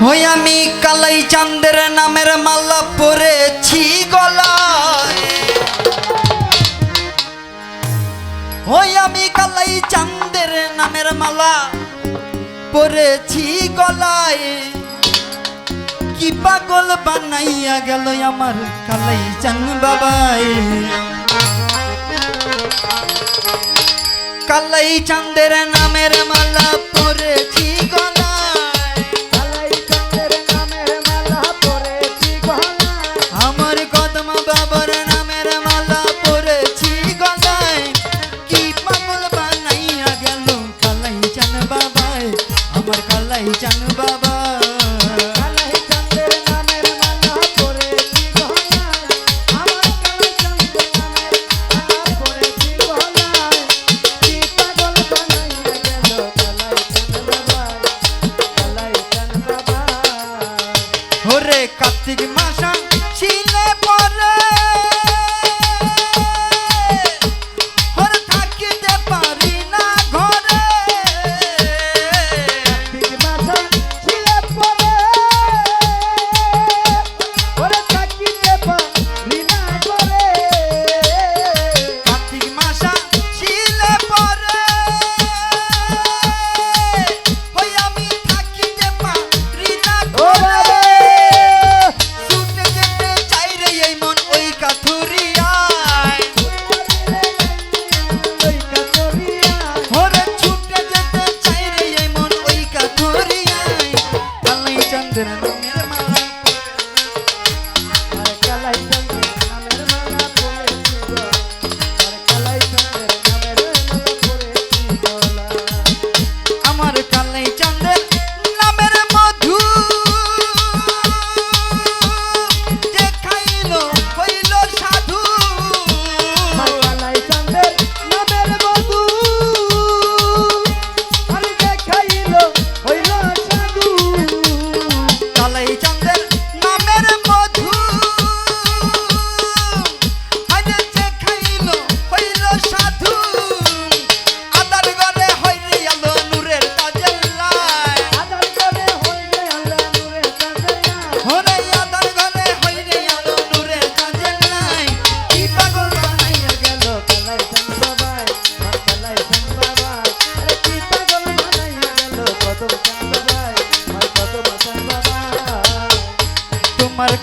ওই আমি কালাই চান্দের নামের মালা পরেছি আমি কালাই চান্দের নামের মালা পরেছি গলায়। কি পাগল বানাইয়া গেল আমার কালাই চান বাবাই কালাই চান্দের নামের মালা পরেছি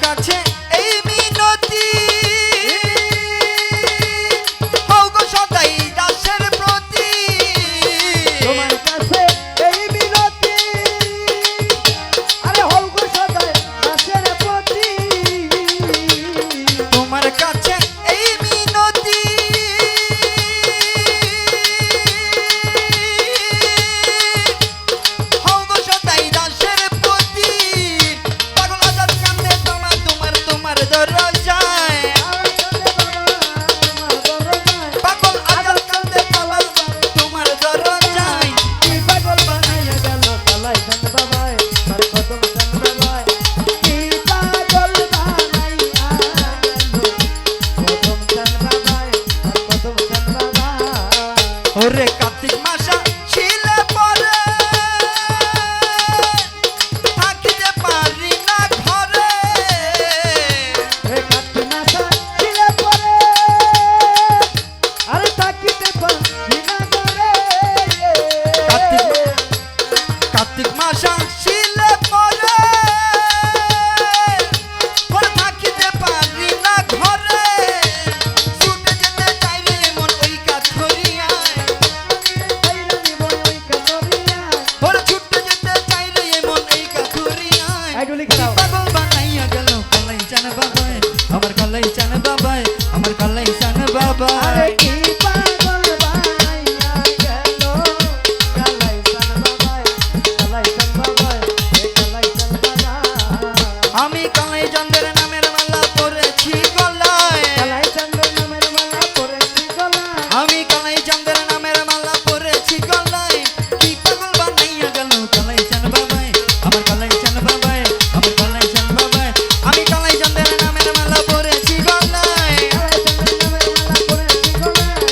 কাছে bye.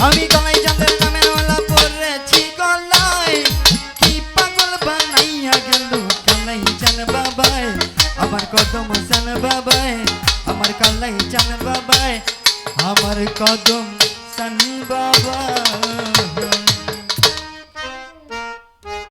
আমি গলায় চাঁদের নামের ওলা পড়েছি গলায়। কি পাগল বানাইয়া গেল, কালাই চান বাবায়। আমার কদম চান বাবায়, আমার কালাই চান বাবায়। আমার কদম চান বাবায়।